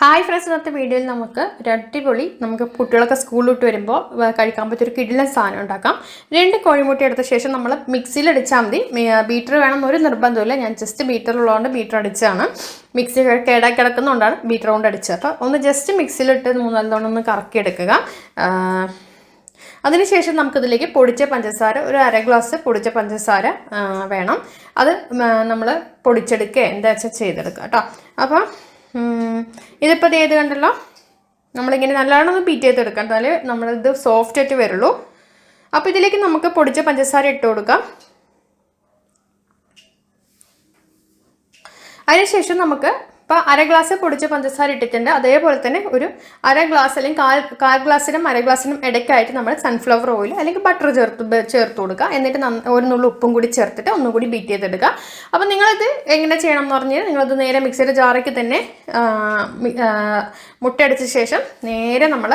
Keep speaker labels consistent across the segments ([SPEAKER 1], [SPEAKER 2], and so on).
[SPEAKER 1] Hi friends ഇന്നത്തെ വീഡിയോയിൽ നമുക്ക് ഒരു അടിപൊളി നമുക്ക് കുട്ടികളൊക്കെ സ്കൂളിൽ വിട്ട് വരുമ്പോൾ കഴിക്കാൻ പറ്റിയ ഒരു കിടിലൻ സാധനം ഉണ്ടാക്കാം. രണ്ട് കോഴിമുട്ട എടുത്ത ശേഷം നമ്മൾ മിക്സിയിൽ അടിച്ചാൽ മതി. ബീറ്റർ വേണം ഒരു നിർബന്ധമില്ല ഞാൻ ജസ്റ്റ് ബീറ്റർ ഉള്ളതുകൊണ്ട് ബീറ്റർ അടിച്ചാണ് മിക്സി കേടാ കിടക്കുന്നതുകൊണ്ടാണ് ബീറ്റർ കൊണ്ട് അടിച്ചത്. അപ്പോൾ ഒന്ന് ജസ്റ്റ് മിക്സിയിലിട്ട് മൂന്നാൽ തവണ ഒന്ന് കറക്കിയെടുക്കുക. അതിനുശേഷം നമുക്കിതിലേക്ക് പൊടിച്ച പഞ്ചസാര ഒരു അര ഗ്ലാസ് പൊടിച്ച പഞ്ചസാര വേണം. അത് നമ്മൾ പൊടിച്ചെടുക്കുക. എന്താ വെച്ചാൽ ചെയ്തെടുക്കുക കേട്ടോ അപ്പോൾ ഇതിപ്പോൾ ചെയ്ത് കണ്ടല്ലോ? നമ്മളിങ്ങനെ നല്ലോണം ഒന്ന് ബീറ്റ് ചെയ്തെടുക്കാം എന്നാലേ നമ്മളിത് സോഫ്റ്റ് ആയിട്ട് വരുള്ളൂ. അപ്പോൾ ഇതിലേക്ക് നമുക്ക് പൊടിച്ച പഞ്ചസാര ഇട്ട് കൊടുക്കാം. അതിനുശേഷം നമുക്ക് ഇപ്പോൾ അര ഗ്ലാസ് പൊടിച്ച പഞ്ചസാര ഇട്ടിട്ടുണ്ട്. അതേപോലെ തന്നെ ഒരു അര ഗ്ലാസ് അല്ലെങ്കിൽ കാൽ കാൽ ഗ്ലാസ്സിനും അര ഗ്ലാസ്സിനും ഇടയ്ക്കായിട്ട് നമ്മൾ സൺഫ്ലവർ ഓയിൽ അല്ലെങ്കിൽ ബട്ടർ ചേർത്ത് ചേർത്ത് കൊടുക്കുക. എന്നിട്ട് ഒരു നുള്ളു ഉപ്പും കൂടി ചേർത്തിട്ട് ഒന്നും കൂടി ബീറ്റ് ചെയ്തെടുക്കുക. അപ്പോൾ നിങ്ങളിത് എങ്ങനെ ചെയ്യണം എന്ന് പറഞ്ഞാൽ നിങ്ങളത് നേരെ മിക്സിയുടെ ജാറയ്ക്ക് തന്നെ മുട്ടയടിച്ച ശേഷം നേരെ നമ്മൾ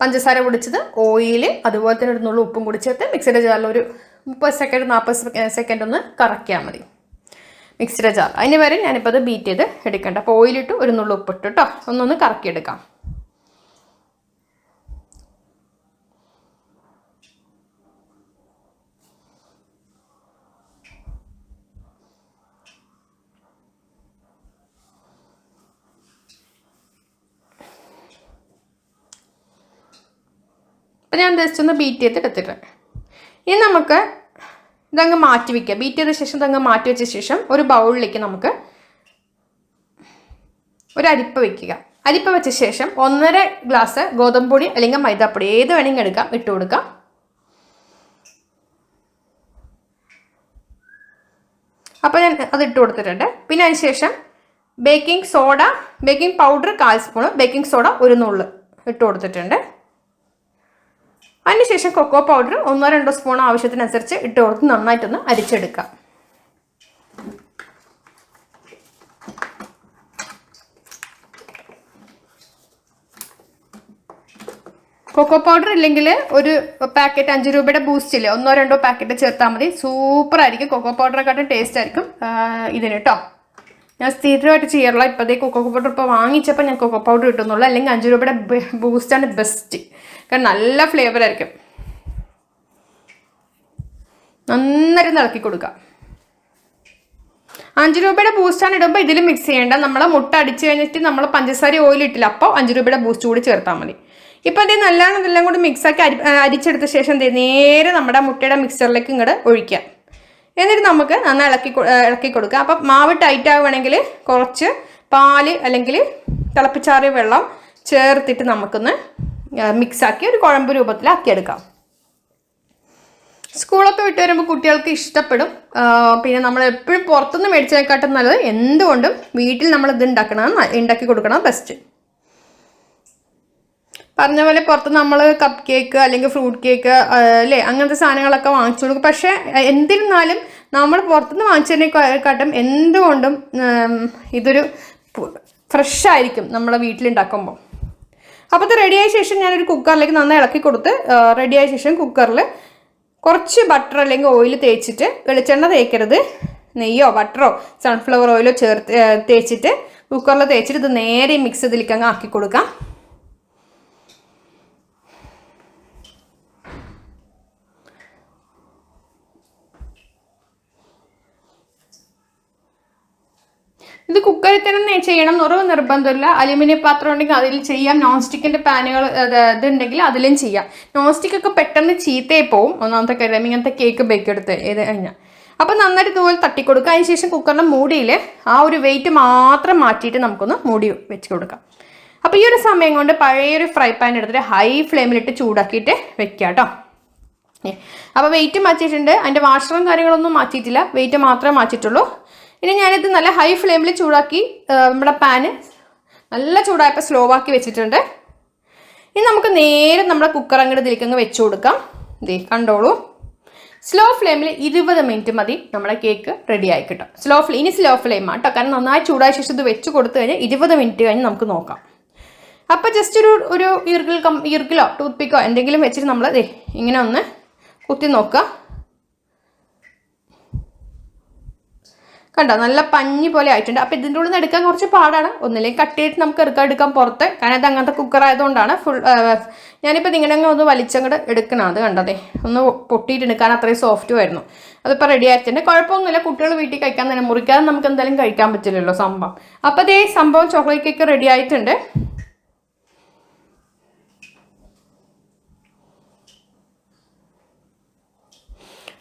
[SPEAKER 1] പഞ്ചസാര പൊടിച്ചത് ഓയിൽ അതുപോലെ തന്നെ ഒരു നുള്ളു ഉപ്പും കൂടി ചേർത്ത് മിക്സിയുടെ ജാറിൽ ഒരു മുപ്പത് സെക്കൻഡ് നാൽപ്പത് സെക്കൻഡ് ഒന്ന് കറക്കിയാൽ മതി. മിക്സിയുടെ ജാർ അതിന് വരെ ഞാനിപ്പോൾ അത് ബീറ്റ് ചെയ്ത് എടുക്കേണ്ട. അപ്പോൾ ഓയിലിട്ട് ഒരു നുള്ളു ഉപ്പിട്ട് കേട്ടോ ഒന്നൊന്ന് കറക്കിയെടുക്കാം. ഞാൻ ജസ്റ്റ് ഒന്ന് ബീറ്റ് ചെയ്ത് എടുത്തിട്ടുണ്ട് ഇനി നമുക്ക് ഇതങ്ങ് മാറ്റി വയ്ക്കുക ബീറ്റ് ചെയ്ത ശേഷം ഇതങ്ങ് മാറ്റി വെച്ച ശേഷം ഒരു ബൗളിലേക്ക് നമുക്ക് ഒരു അരിപ്പ വെക്കുക. അരിപ്പ വെച്ച ശേഷം ഒന്നര ഗ്ലാസ് ഗോതമ്പ് പൊടി അല്ലെങ്കിൽ മൈദാപ്പൊടി ഏത് വേണമെങ്കിൽ എടുക്കാം. ഇട്ട് കൊടുക്കാം. അപ്പോൾ ഞാൻ അത് ഇട്ട് കൊടുത്തിട്ടുണ്ട്. പിന്നെ അതിനുശേഷം ബേക്കിംഗ് സോഡ ബേക്കിംഗ് പൗഡർ കാൽ സ്പൂണ് ബേക്കിംഗ് സോഡ ഒരു നുള്ള് ഇട്ട് കൊടുത്തിട്ടുണ്ട്. അതിനുശേഷം കൊക്കോ പൗഡർ ഒന്നോ രണ്ടോ സ്പൂൺ ആവശ്യത്തിനനുസരിച്ച് ഇട്ട് കൊടുത്ത് നന്നായിട്ടൊന്ന് അരിച്ചെടുക്കാം കൊക്കോ പൗഡർ ഇല്ലെങ്കിൽ ഒരു പാക്കറ്റ് അഞ്ച് രൂപയുടെ ബൂസ്റ്റ് ഇല്ലേ? ഒന്നോ രണ്ടോ പാക്കറ്റ് ചേർത്താൽ മതി. സൂപ്പർ ആയിരിക്കും. കൊക്കോ പൗഡറെക്കാട്ടും ടേസ്റ്റ് ആയിരിക്കും ഇതിന് കേട്ടോ ഞാൻ സ്ഥിരമായിട്ട് ചെയ്യാറുള്ള ഇപ്പോഴത്തെ കൊക്കോ പൗഡർ ഇപ്പോൾ വാങ്ങിച്ചപ്പോൾ ഞാൻ കൊക്കോ പൗഡർ കിട്ടുന്നുള്ളൂ അല്ലെങ്കിൽ അഞ്ച് രൂപയുടെ ബൂസ്റ്റാണ് ബെസ്റ്റ് കാരണം നല്ല ഫ്ലേവർ ആയിരിക്കും. നന്നായിട്ട് ഇളക്കി കൊടുക്കുക അഞ്ച് രൂപയുടെ ബൂസ്റ്റാണ് ഇടുമ്പോൾ ഇതിൽ മിക്സ് ചെയ്യേണ്ട. നമ്മൾ മുട്ട അടിച്ച് കഴിഞ്ഞിട്ട് നമ്മൾ പഞ്ചസാര ഓയിൽ ഇട്ടില്ല. അപ്പോൾ അഞ്ച് രൂപയുടെ ബൂസ്റ്റ് കൂടി ചേർത്താൽ മതി. ഇപ്പം അതേ നല്ലോണം ഇതെല്ലാം കൂടി മിക്സാക്കി അരി അരിച്ചെടുത്ത ശേഷം നേരെ നമ്മുടെ മുട്ടയുടെ മിക്സറിലേക്ക് ഇങ്ങോട്ട് ഒഴിക്കാം എന്നിട്ട് നമുക്ക് നന്നായി ഇളക്കി ഇളക്കി കൊടുക്കുക. അപ്പം മാവ് ടൈറ്റ് ആവുകയാണെങ്കിൽ കുറച്ച് പാൽ അല്ലെങ്കിൽ തിളപ്പിച്ചാറിയ വെള്ളം ചേർത്തിട്ട് നമുക്കൊന്ന് മിക്സാക്കി ഒരു കുഴമ്പ് രൂപത്തിലാക്കിയെടുക്കാം സ്കൂളൊക്കെ വിട്ട് വരുമ്പോൾ കുട്ടികൾക്ക് ഇഷ്ടപ്പെടും. പിന്നെ നമ്മൾ എപ്പോഴും പുറത്തുനിന്ന് മേടിച്ചതിനെക്കാട്ടും നല്ലത് എന്തുകൊണ്ടും വീട്ടിൽ നമ്മൾ ഇത് ഉണ്ടാക്കണം ഉണ്ടാക്കി കൊടുക്കണം ബെസ്റ്റ് പറഞ്ഞ പോലെ പുറത്ത് നമ്മൾ കപ്പ് കേക്ക് അല്ലെങ്കിൽ ഫ്രൂട്ട് കേക്ക് അല്ലേ അങ്ങനത്തെ സാധനങ്ങളൊക്കെ വാങ്ങിച്ചു കൊടുക്കും. പക്ഷേ എന്തിരുന്നാലും നമ്മൾ പുറത്തുനിന്ന് വാങ്ങിച്ചതിനെക്കാട്ടും എന്തുകൊണ്ടും ഇതൊരു ഫ്രഷ് ആയിരിക്കും നമ്മളെ വീട്ടിലുണ്ടാക്കുമ്പോൾ അപ്പോൾ ഇത് റെഡിയായ ശേഷം ഞാനൊരു കുക്കറിലേക്ക് നന്നായി ഇളക്കി കൊടുത്ത് റെഡിയായ ശേഷം കുക്കറിൽ കുറച്ച് ബട്ടർ അല്ലെങ്കിൽ ഓയിൽ തേച്ചിട്ട് വെളിച്ചെണ്ണ തേക്കരുത്. നെയ്യോ ബട്ടറോ സൺഫ്ലവർ ഓയിലോ ചേർത്ത് തേച്ചിട്ട് കുക്കറിൽ തേച്ചിട്ട് ഇത് നേരെ മിക്സ് ഇതിലേക്ക് അങ്ങ് ആക്കി കൊടുക്കാം. ഇത് കുക്കറിൽ തന്നെ ചെയ്യണം എന്ന് നിർബന്ധമില്ല. അലുമിനിയം പാത്രം ഉണ്ടെങ്കിൽ അതിൽ ചെയ്യാം. നോൺ സ്റ്റിക്കിന്റെ പാനുകൾ ഇതുണ്ടെങ്കിൽ അതിലും ചെയ്യാം. നോൺ സ്റ്റിക്കൊക്കെ പെട്ടെന്ന് ചീത്തയായി പോവും. ഒന്നാമത്തെ കാര്യം ഇങ്ങനത്തെ കേക്ക് ബേക്ക് എടുത്ത് ഇത് കഴിഞ്ഞാൽ അപ്പോൾ നന്നായിട്ട് ഇതുപോലെ തട്ടിക്കൊടുക്കുക. അതിന് ശേഷം കുക്കറിന്റെ മൂടിയിൽ ആ ഒരു വെയിറ്റ് മാത്രം മാറ്റിയിട്ട് നമുക്കൊന്ന് മൂടി വെച്ച് കൊടുക്കാം. അപ്പോൾ ഈ ഒരു സമയം കൊണ്ട് പഴയൊരു ഫ്രൈ പാൻ എടുത്തിട്ട് ഹൈ ഫ്ലെയിമിലിട്ട് ചൂടാക്കിയിട്ട് വെക്കുക കേട്ടോ അപ്പോൾ വെയിറ്റ് മാറ്റിയിട്ടുണ്ട്. അതിന്റെ വാഷറും കാര്യങ്ങളൊന്നും മാറ്റിയിട്ടില്ല. വെയിറ്റ് മാത്രമേ മാറ്റിയിട്ടുള്ളൂ. ഇനി ഞാനിത് നല്ല ഹൈ ഫ്ലെയിമിൽ ചൂടാക്കി നമ്മുടെ പാന് നല്ല ചൂടായപ്പോൾ സ്ലോ ആക്കി വെച്ചിട്ടുണ്ട്. ഇനി നമുക്ക് നേരെ നമ്മുടെ കുക്കർ അങ്ങോട്ട് ഇതിലേക്ക് അങ്ങ് വെച്ചു കൊടുക്കാം. ദേ കണ്ടോളൂ. സ്ലോ ഫ്ലെയിമിൽ ഇരുപത് മിനിറ്റ് മതി നമ്മുടെ കേക്ക് റെഡി ആയി കിട്ടും സ്ലോ ഫ്ലെയിം ഇനി സ്ലോ ഫ്ലെയിം കേട്ടോ കാരണം നന്നായി ചൂടായ ശേഷം ഇത് വെച്ച് കൊടുത്തു കഴിഞ്ഞാൽ ഇരുപത് മിനിറ്റ് കഴിഞ്ഞ് നമുക്ക് നോക്കാം. അപ്പോൾ ജസ്റ്റ് ഒരു ഒരു ഈർക്കിൽ കം ഈർക്കിലോ ടൂത്ത് പിക്കോ എന്തെങ്കിലും വെച്ചിട്ട് നമ്മൾ ഇങ്ങനെ ഒന്ന് കുത്തി നോക്കുക. കണ്ടോ? നല്ല പഞ്ഞി പോലെ ആയിട്ടുണ്ട്. അപ്പോൾ ഇതിന്റെ ഉള്ളിൽ നിന്ന് എടുക്കാൻ കുറച്ച് പാടാണ്. ഒന്നില്ലെങ്കിൽ കട്ട് ചെയ്തിട്ട് നമുക്ക് എടുക്കാൻ എടുക്കാൻ പുറത്ത്. കാരണം ഇത് അങ്ങനത്തെ കുക്കർ ആയതുകൊണ്ടാണ് ഫുൾ ഞാനിപ്പോൾ നിങ്ങളുടെ ഒന്ന് വലിച്ചങ്ങട് എടുക്കണം അത് കണ്ടതേ ഒന്ന് പൊട്ടിയിട്ട് എടുക്കാൻ അത്രയും സോഫ്റ്റും ആയിരുന്നു. അതിപ്പോൾ റെഡി ആയിട്ടുണ്ട്. കുഴപ്പമൊന്നുമില്ല. കുട്ടികൾ വീട്ടിൽ കഴിക്കാൻ തന്നെ മുറിക്കാതെ നമുക്ക് എന്തായാലും കഴിക്കാൻ പറ്റില്ലല്ലോ സംഭവം. അപ്പോൾ അതേ സംഭവം ചോക്ലേറ്റ് കേക്ക് റെഡി ആയിട്ടുണ്ട്.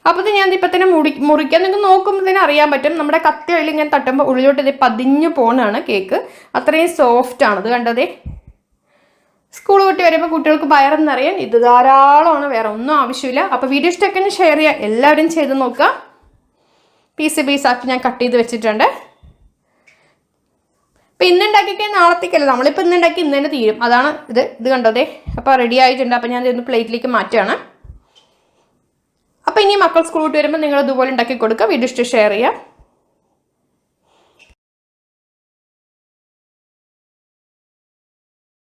[SPEAKER 1] അപ്പോൾ ഇത് ഞാൻ ഇപ്പം തന്നെ മുടി മുറിക്കാൻ നിങ്ങൾക്ക് നോക്കുമ്പോൾ തന്നെ അറിയാൻ പറ്റും. നമ്മുടെ കത്തി അതിൽ ഇങ്ങനെ തട്ടുമ്പോൾ ഉള്ളിലോട്ട് ഇത് പതിഞ്ഞു പോണാണ് കേക്ക്. അത്രയും സോഫ്റ്റ് ആണ്. ഇത് കണ്ടതേ സ്കൂൾ വിട്ട് വരുമ്പോൾ കുട്ടികൾക്ക് വയറെന്നറിയാൻ ഇത് ധാരാളമാണ്. വേറെ ഒന്നും ആവശ്യമില്ല. അപ്പോൾ വീഡിയോ ഇഷ്ടമൊക്കെ ഷെയർ ചെയ്യുക എല്ലാവരും ചെയ്ത് നോക്കുക പീസ് പീസ് ആക്കി ഞാൻ കട്ട് ചെയ്ത് വെച്ചിട്ടുണ്ട്. ഇപ്പം ഇന്ന് ഉണ്ടാക്കിയിട്ട് നാളത്തേക്കല്ല? നമ്മളിപ്പോൾ ഇന്ന് ഉണ്ടാക്കി ഇന്ന് തന്നെ തീരും. അതാണ് ഇത്. ഇത് കണ്ടതേ അപ്പോൾ റെഡി ആയിട്ടുണ്ട്. അപ്പോൾ ഞാൻ ഇതൊന്ന് പ്ലേറ്റിലേക്ക് മാറ്റുകയാണ് അപ്പോൾ ഇനി മക്കൾ സ്കൂൾ വിട്ട് വരുമ്പോൾ നിങ്ങൾ ഇതുപോലെ ഉണ്ടാക്കി കൊടുക്കുക. വീഡിയോ ഇഷ്ടം ഷെയർ ചെയ്യുക.